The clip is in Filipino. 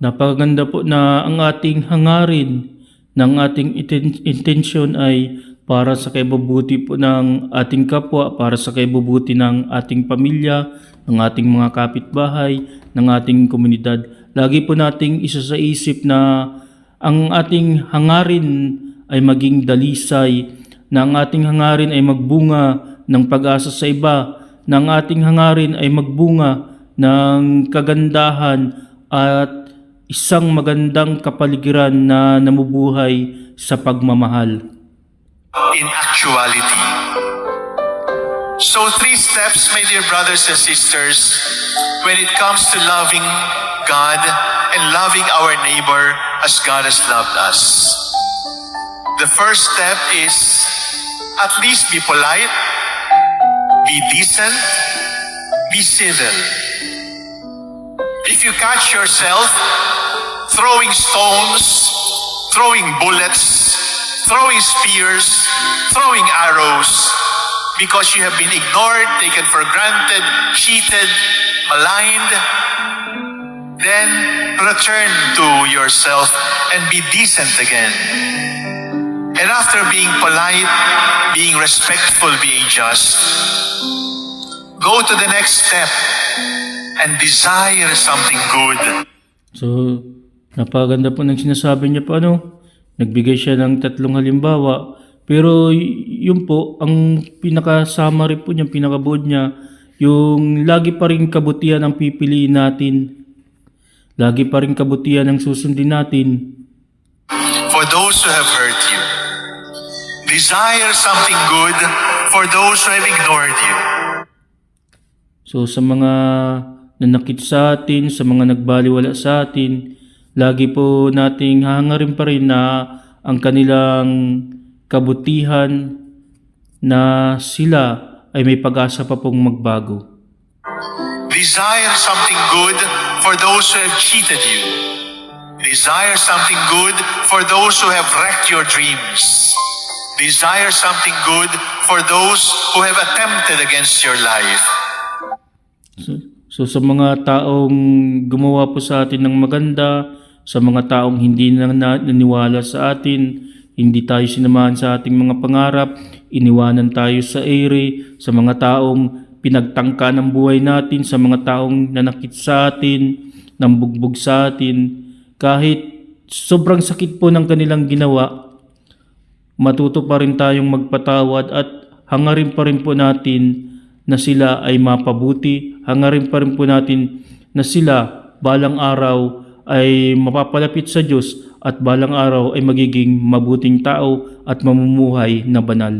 Napakaganda po na ang ating hangarin ng ating intensyon ay para sa kaibubuti po ng ating kapwa, para sa kaibubuti ng ating pamilya, ng ating mga kapitbahay, ng ating komunidad. Lagi po nating isa sa isip na ang ating hangarin ay maging dalisay, na ang ating hangarin ay magbunga ng pag-asa sa iba, na ang ating hangarin ay magbunga ng kagandahan at isang magandang kapaligiran na namubuhay sa pagmamahal. in actuality. So, three steps, my dear brothers and sisters, when it comes to loving God and loving our neighbor as God has loved us. The first step is at least be polite, be decent, be civil. If you catch yourself throwing stones, throwing bullets, throwing spears, throwing arrows, because you have been ignored, taken for granted, cheated, maligned, then return to yourself and be decent again. And after being polite, being respectful, being just, go to the next step and desire something good. So, napaganda po ng sinasabi niya po ano, nagbigay siya ng tatlong halimbawa. Pero yun po, ang pinaka-summary po niya, pinaka-bold niya, yung lagi pa rin kabutihan ang pipiliin natin. Lagi pa rin kabutihan ang susundin natin. for those who have hurt you. Desire something good for those who have ignored you. So sa mga nanakit sa atin, sa mga nagbaliwala sa atin, lagi po nating hangarin pa rin na ang kanilang kabutihan na sila ay may pag-asa pa pong magbago. Desire something good for those who have cheated you. Desire something good for those who have wrecked your dreams. Desire something good for those who have attempted against your life. So, so sa mga taong gumawa po sa atin ng maganda, sa mga taong hindi na na- naniwala sa atin, hindi tayo sinamahan sa ating mga pangarap, iniwanan tayo sa ere, sa mga taong pinagtangka ng buhay natin, sa mga taong nanakit sa atin, nambugbog sa atin, kahit sobrang sakit po ng kanilang ginawa, matuto pa rin tayong magpatawad at hangarin pa rin po natin na sila ay mapabuti. Hangarin pa rin po natin na sila balang araw ay mapapalapit sa Diyos at balang araw ay magiging mabuting tao at mamumuhay na banal.